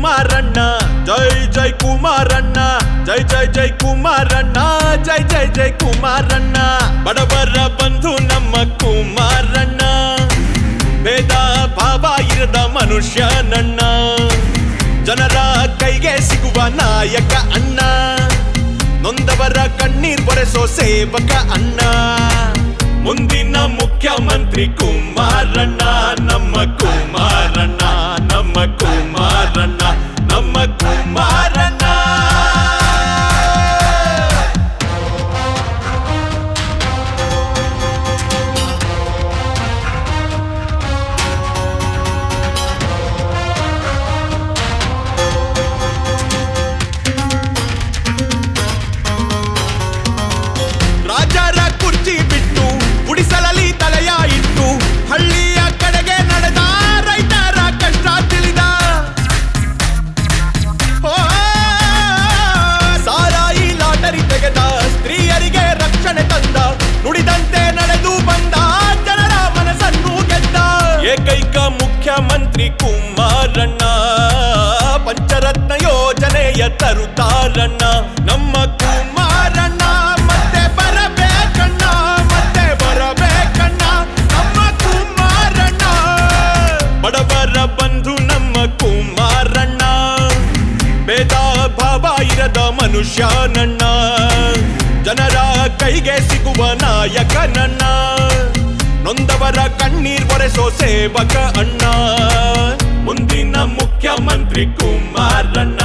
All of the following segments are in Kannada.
ಕುಮಾರಣ್ಣ. ಜೈ ಜೈ ಕುಮಾರಣ್ಣ. ಜೈ ಜೈ ಜೈ ಕುಮಾರಣ್ಣ. ಜೈ ಜೈ ಜೈ ಕುಮಾರಣ್ಣ. ಬಡವರ ಬಂಧು ನಮ್ಮ ಕುಮಾರಣ್ಣ. ಭೇದ ಭಾವ ಇರದ ಮನುಷ್ಯನಣ್ಣ. ಜನರ ಕೈಗೆ ಸಿಗುವ ನಾಯಕ ಅಣ್ಣ. ನೊಂದವರ ಕಣ್ಣೀರ್ ಬರೆಸೋ ಸೇವಕ ಅಣ್ಣ. ಮುಂದಿನ ಮುಖ್ಯಮಂತ್ರಿ ಕುಮಾರಣ್ಣ ನಮ್ಮ ಕುಮಾರಣ್ಣ ನಮ್ಮ ಕುಮಾರಣ್ಣ. ಮನುಷ್ಯ ನನ್ನ. ಜನರ ಕೈಗೆ ಸಿಗುವ ನಾಯಕ ನನ್ನ ನೊಂದವರ ಕಣ್ಣೀರ್ ಒರೆಸೋ ಸೇವಕ ಅಣ್ಣ. ಮುಂದಿನ ಮುಖ್ಯಮಂತ್ರಿ ಕುಮಾರಣ್ಣ.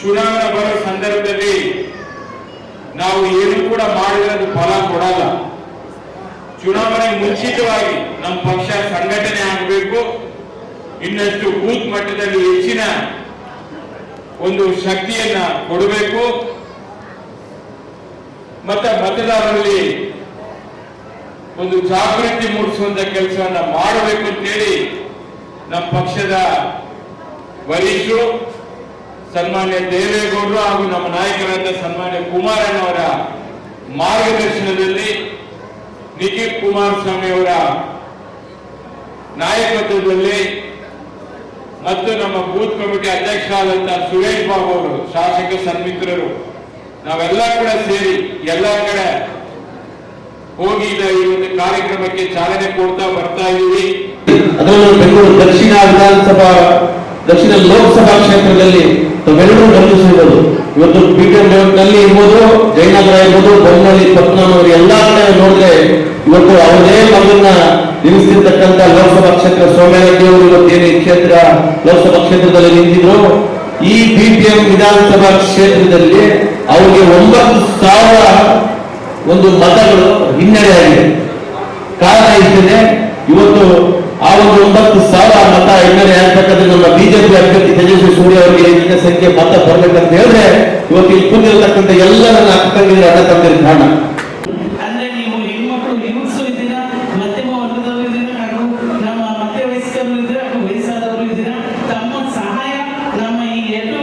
ಚುನಾವಣೆ ಬರೋ ಸಂದರ್ಭದಲ್ಲಿ ನಾವು ಏನು ಕೂಡ ಮಾಡಿದ್ರೆ ಫಲ ಕೊಡಲ್ಲ. ಚುನಾವಣೆ ಮುಂಚಿತವಾಗಿ ನಮ್ಮ ಪಕ್ಷ ಸಂಘಟನೆ ಆಗಬೇಕು. ಇನ್ನಷ್ಟು ಬೂತ್ ಮಟ್ಟದಲ್ಲಿ ಹೆಚ್ಚಿನ ಒಂದು ಶಕ್ತಿಯನ್ನ ಕೊಡಬೇಕು. ಮತ್ತೆ ಮತದಾರರಲ್ಲಿ ಒಂದು ಜಾಗೃತಿ ಮೂಡಿಸುವಂತ ಕೆಲಸವನ್ನ ಮಾಡಬೇಕು ಅಂತೇಳಿ ನಮ್ಮ ಪಕ್ಷದ ವರಿಷ್ಠರು, ಸನ್ಮಾನ್ಯ ದೇವೇಗೌಡರು ಹಾಗೂ ನಮ್ಮ ನಾಯಕರಾದ ಸನ್ಮಾನ್ಯ ಕುಮಾರಣ್ಣವರ ಮಾರ್ಗದರ್ಶನದಲ್ಲಿ ನಿಖಿಲ್ ಕುಮಾರಸ್ವಾಮಿ ಅವರ ನಾಯಕತ್ವದಲ್ಲಿ ಮತ್ತು ನಮ್ಮ ಬೂತ್ ಕಮಿಟಿ ಅಧ್ಯಕ್ಷರಾದಂತಹ ಸುರೇಶ್ ಬಾಬು ಅವರು, ಶಾಸಕ ಸನ್ಮಿತ್ರರು, ನಾವೆಲ್ಲ ಕೂಡ ಸೇರಿ ಎಲ್ಲ ಕಡೆ ಹೋಗಿ ಈ ಒಂದು ಕಾರ್ಯಕ್ರಮಕ್ಕೆ ಚಾಲನೆ ಕೊಡ್ತಾ ಬರ್ತಾ ಇದ್ದೀವಿ. ಅದರಲ್ಲೂ ಬೆಂಗಳೂರು ದಕ್ಷಿಣ ವಿಧಾನಸಭಾ, ದಕ್ಷಿಣ ಲೋಕಸಭಾ ಕ್ಷೇತ್ರದಲ್ಲಿ ಬೆಂಗಳೂರು ಗಮನಿಸಿರ್ಬೋದು ಇವತ್ತು ಬಿಟಿಎಂ ನಲ್ಲಿ ಇರ್ಬೋದು, ಜಯನಗರ ಇರ್ಬೋದು ಬೊಮ್ಮನಹಳ್ಳಿ ಪತ್ನಾಮ್ ಅವರು ಎಲ್ಲಾ ಕಡೆ ನೋಡಿದ್ರೆ ಇವತ್ತು ಅವರೇ ಮಗನ್ನ ನಿಲ್ಲಿಸಿರ್ತಕ್ಕಂಥ ಲೋಕಸಭಾ ಕ್ಷೇತ್ರ ಸೋಮ್ಯಾರೆಡ್ಡಿ ಅವರು ಇವತ್ತೇನು ಈ ಕ್ಷೇತ್ರ ಲೋಕಸಭಾ ಕ್ಷೇತ್ರದಲ್ಲಿ ನಿಂತಿದ್ರು, ಈ ಬಿಪಿಎಂ ವಿಧಾನಸಭಾ ಕ್ಷೇತ್ರದಲ್ಲಿ ಅವರಿಗೆ ಒಂಬತ್ತು ಸಾವಿರ ಒಂದು ಮತಗಳು ಹಿನ್ನಡೆಯಾಗಿದೆ. ಕಾರಣ ಇಷ್ಟೇ ಇವತ್ತು ಆ ಒಂದು ಒಂಬತ್ತು ಸಾವಿರ ಮತ ಹಿನ್ನಡೆ ಆಗ್ತಕ್ಕಂಥ ನಮ್ಮ ಬಿಜೆಪಿ ಅಭ್ಯರ್ಥಿ ತೇಜಸ್ವಿ ಸೂರ್ಯ ಅವರಿಗೆ ಹೆಚ್ಚಿನ ಸಂಖ್ಯೆ ಮತ ಬರ್ಬೇಕಂತ ಹೇಳಿದ್ರೆ ಇವತ್ತು ಇಲ್ಲಿ ಕುಂದಿರತಕ್ಕಂಥ ಎಲ್ಲ ನನ್ನ ಅಕ್ಕ ಅಣ್ಣ ತಮ್ಮದಿರ ಕಾರಣ. ಸಹಾಯ ನಮ್ಮ ಈ ಎರಡು